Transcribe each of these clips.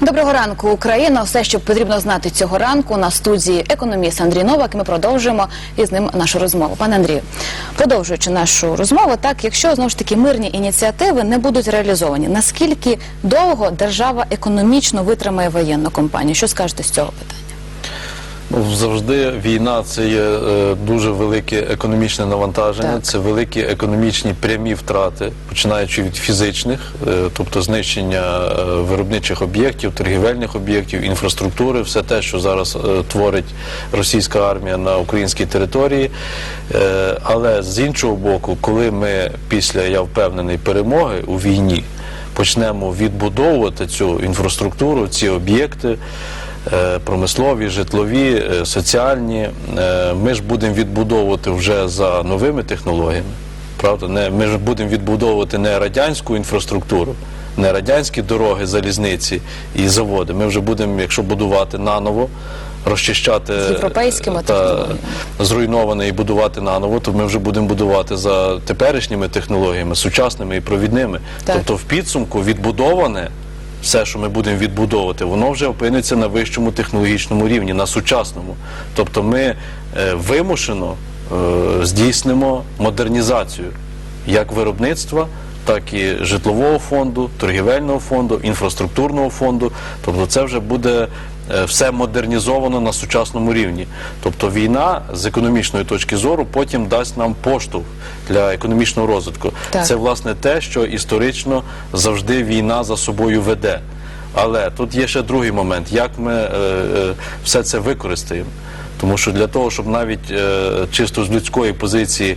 Доброго ранку, Україна. Все, що потрібно знати цього ранку на студії економіст Андрій Новак. Ми продовжуємо із ним нашу розмову. Пане Андрію, продовжуючи нашу розмову, так якщо знову ж таки мирні ініціативи не будуть реалізовані, наскільки довго держава економічно витримає воєнну компанію? Що скажете з цього питання? Завжди війна це є е, дуже велике економічне навантаження, Так. це великі економічні прямі втрати, починаючи від фізичних, е, тобто знищення е, виробничих об'єктів, торгівельних об'єктів, інфраструктури, все те, що зараз творить російська армія на українській території. Але з іншого боку, коли ми після я впевнений перемоги у війні почнемо відбудовувати цю інфраструктуру, ці об'єкти промислові, житлові, е, соціальні. Е, Ми ж будемо відбудовувати вже за новими технологіями. Правда, не ми ж будемо відбудовувати не радянську інфраструктуру, не радянські дороги, залізниці і заводи. Ми вже будемо, якщо будувати наново, розчищати європейськими е, та технологіями. зруйноване і будувати наново, то ми вже будемо будувати за теперішніми технологіями, сучасними і провідними. Так. Тобто, в підсумку відбудоване. Все, що ми будемо відбудовувати, воно вже опиниться на вищому технологічному рівні, на сучасному. Тобто ми е, вимушено е, здійснимо модернізацію як виробництва, так і житлового фонду, торгівельного фонду, інфраструктурного фонду. Тобто це вже буде все модернізовано на сучасному рівні. Тобто війна з економічної точки зору потім дасть нам поштовх для економічного розвитку. Так. Це власне те, що історично завжди війна за собою веде. Але тут є ще другий момент, як ми е, е, все це використаємо. Тому що для того, щоб навіть е, чисто з людської позиції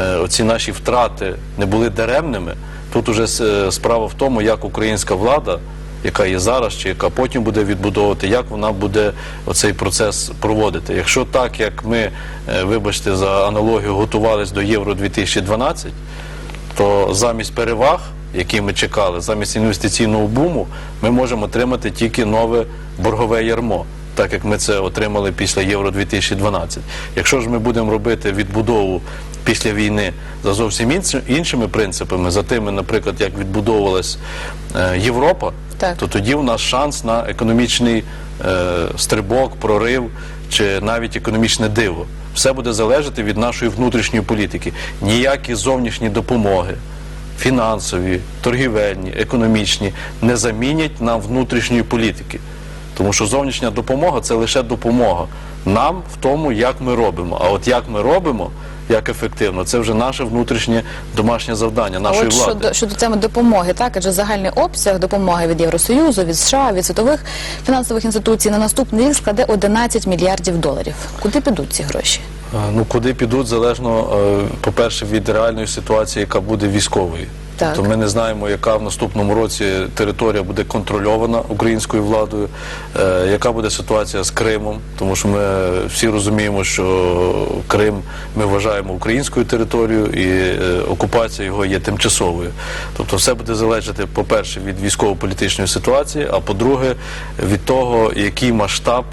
е, оці наші втрати не були даремними, тут уже е, справа в тому, як українська влада, яка є зараз, чи яка потім буде відбудовувати, як вона буде оцей процес проводити. Якщо так, як ми, е, вибачте, за аналогію готувалися до Євро 2012, то замість переваг, які ми чекали, замість інвестиційного буму, ми можемо отримати тільки нове боргове ярмо, так як ми це отримали після Євро 2012. Якщо ж ми будемо робити відбудову після війни за зовсім іншими принципами, за тими, наприклад, як відбудовувалась е, Європа, Так. то тоді у нас шанс на економічний е, стрибок, прорив чи навіть економічне диво. Все буде залежати від нашої внутрішньої політики. Ніякі зовнішні допомоги, фінансові, торгівельні, економічні не замінять нам внутрішньої політики. Тому що зовнішня допомога це лише допомога нам в тому, як ми робимо. А от як ми робимо, як ефективно, це вже наше внутрішнє домашнє завдання, нашої от влади. щодо, щодо теми допомоги, так адже загальний обсяг допомоги від Євросоюзу, від США, від світових фінансових інституцій на наступний рік складе 11 мільярдів доларів. Куди підуть ці гроші? Е, Ну, куди підуть, залежно, е, по-перше, від реальної ситуації, яка буде військовою. Так. Тобто ми не знаємо, яка в наступному році територія буде контрольована українською владою, е, яка буде ситуація з Кримом, тому що ми всі розуміємо, що Крим ми вважаємо українською територією і е, окупація його є тимчасовою. Тобто все буде залежати, по-перше, від військово-політичної ситуації, а по-друге, від того, який масштаб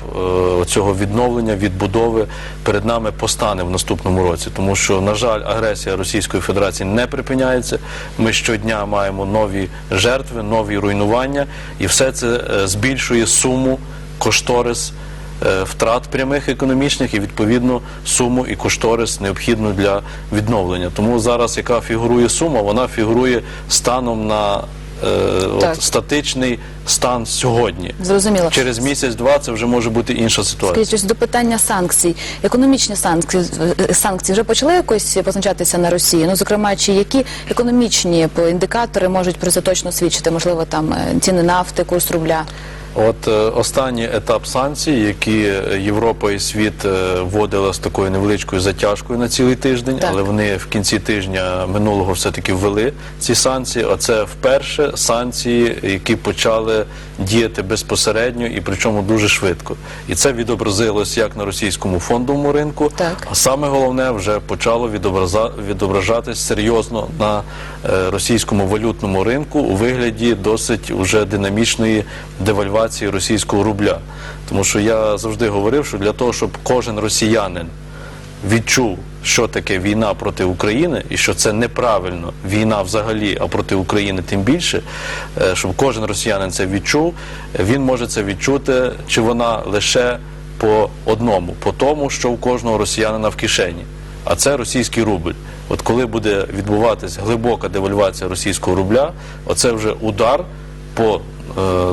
е, цього відновлення, відбудови перед нами постане в наступному році. Тому що, на жаль, агресія Російської Федерації не припиняється. Ми щодня маємо нові жертви, нові руйнування, і все це е, збільшує суму, кошторис. е, Втрат прямих економічних і відповідно суму і кошторис необхідну для відновлення. Тому зараз, яка фігурує сума, вона фігурує станом на. От, статичний стан сьогодні. Зрозуміло. Через місяць-два це вже може бути інша ситуація. Скажіть, до питання санкцій. Економічні санкції, е, санкції вже почали якось позначатися на Росії? Ну, зокрема, чи які економічні по- індикатори можуть про це точно свідчити? Можливо, там е, ціни нафти, курс рубля? От е, останній етап санкцій, які е, Європа і світ е, вводила з такою невеличкою затяжкою на цілий тиждень, Так. але вони в кінці тижня минулого все-таки ввели ці санкції. А це вперше санкції, які почали діяти безпосередньо і причому дуже швидко. І це відобразилось як на російському фондовому ринку, Так. а саме головне вже почало відображатись серйозно на російському валютному ринку у вигляді досить уже динамічної девальвації російського рубля. Тому що я завжди говорив, що для того, щоб кожен росіянин відчув, що таке війна проти України, і що це неправильно війна взагалі, а проти України тим більше, е, щоб кожен росіянин це відчув, він може це відчути, чи вона лише по одному, по тому, що у кожного росіянина в кишені. А це російський рубль. От коли буде відбуватись глибока девальвація російського рубля, оце вже удар по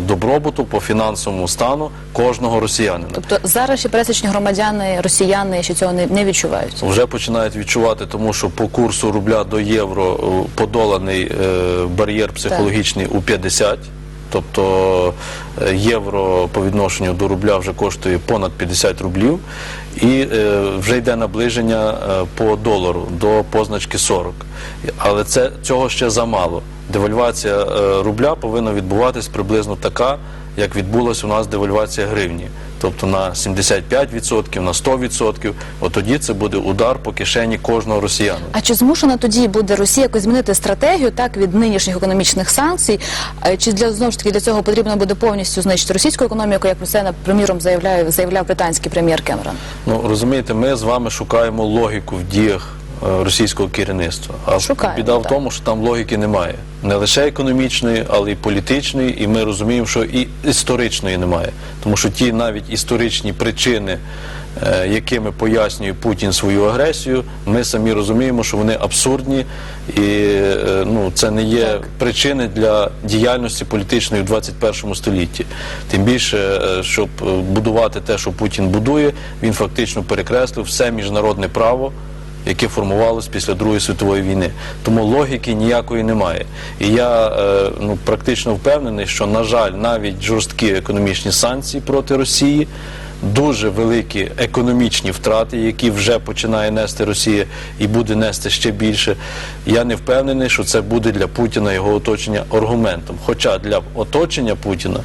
добробуту, по фінансовому стану кожного росіянина. Тобто зараз ще пересічні громадяни, росіяни ще цього не, не відчувають. Вже починають відчувати, тому що по курсу рубля до євро е, подоланий е, бар'єр психологічний у 50. Тобто е, євро по відношенню до рубля вже коштує понад 50 рублів, і е, вже йде наближення е, по долару до позначки 40. Але це цього ще замало. Девальвація е, рубля повинна відбуватись приблизно така, як відбулася у нас девальвація гривні. Тобто на 75%, на 100%, от тоді це буде удар по кишені кожного росіянина. А чи змушена тоді буде Росія якось змінити стратегію так від нинішніх економічних санкцій? Е, Чи для знову ж таки для цього потрібно буде повністю знищити російську економіку, як про це приміром заявляє заявляв британський прем'єр Кемерон? Ну розумієте, ми з вами шукаємо логіку в діях російського керівництва. А Шукаємо, біда в так. тому, що там логіки немає. Не лише економічної, але й політичної, і ми розуміємо, що і історичної немає. Тому що ті навіть історичні причини, е, якими пояснює Путін свою агресію, ми самі розуміємо, що вони абсурдні, і е, ну, це не є причини для діяльності політичної в 21 столітті. Тим більше, е, щоб е, будувати те, що Путін будує, він фактично перекреслив все міжнародне право яке формувалось після Другої світової війни. Тому логіки ніякої немає. І я е, ну, практично впевнений, що, на жаль, навіть жорсткі економічні санкції проти Росії. Дуже великі економічні втрати, які вже починає нести Росія і буде нести ще більше. Я не впевнений, що це буде для Путіна його оточення аргументом. Хоча для оточення Путіна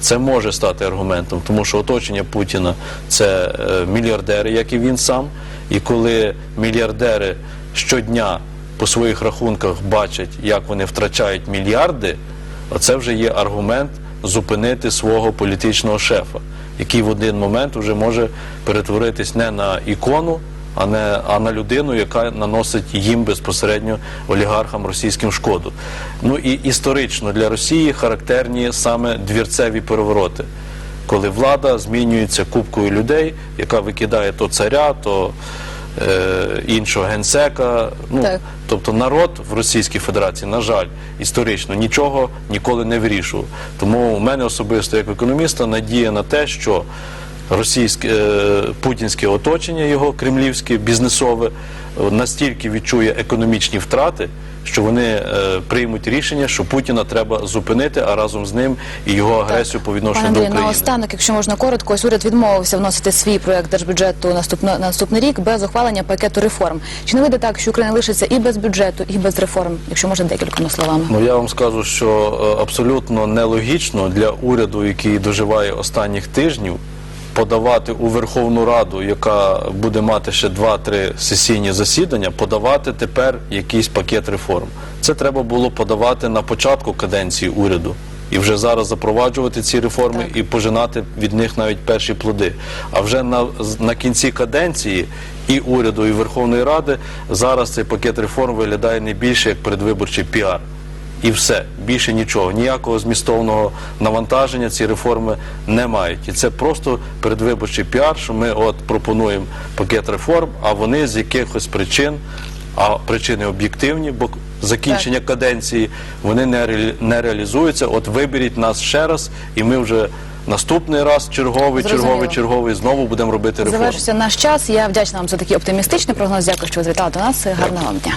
це може стати аргументом, тому що оточення Путіна це е, мільярдери, як і він сам. І коли мільярдери щодня по своїх рахунках бачать, як вони втрачають мільярди, оце вже є аргумент зупинити свого політичного шефа, який в один момент вже може перетворитись не на ікону, а не а на людину, яка наносить їм безпосередньо олігархам російським шкоду. Ну і історично для Росії характерні саме двірцеві перевороти коли влада змінюється купкою людей, яка викидає то царя, то е, іншого генсека. Ну, Так. Тобто народ в Російській Федерації, на жаль, історично нічого ніколи не вирішував. Тому у мене особисто, як економіста, надія на те, що російське е, путінське оточення, його кремлівське, бізнесове, настільки відчує економічні втрати, що вони е, приймуть рішення, що Путіна треба зупинити, а разом з ним і його агресію по відношенню Пане до України. наостанок, якщо можна коротко, ось уряд відмовився вносити свій проект держбюджету наступно, на наступний рік без ухвалення пакету реформ. Чи не вийде так, що Україна лишиться і без бюджету, і без реформ, якщо можна декількома словами? Ну я вам скажу, що е, абсолютно нелогічно для уряду, який доживає останніх тижнів, подавати у Верховну Раду, яка буде мати ще 2-3 сесійні засідання, подавати тепер якийсь пакет реформ. Це треба було подавати на початку каденції уряду. І вже зараз запроваджувати ці реформи і пожинати від них навіть перші плоди. А вже на, на кінці каденції і уряду, і Верховної Ради зараз цей пакет реформ виглядає не більше як передвиборчий піар. І все, більше нічого, ніякого змістовного навантаження ці реформи не мають. І це просто передвиборчий піар, що ми от пропонуємо пакет реформ, а вони з якихось причин, а причини об'єктивні, бо закінчення каденції вони не, реалі- не реалізуються. От виберіть нас ще раз, і ми вже наступний раз черговий, Зрозуміло. черговий, черговий знову будемо робити реформи. Завершився наш час. Я вдячна вам за такий оптимістичний прогноз. Дякую, що ви завітали до нас. Гарного вам дня.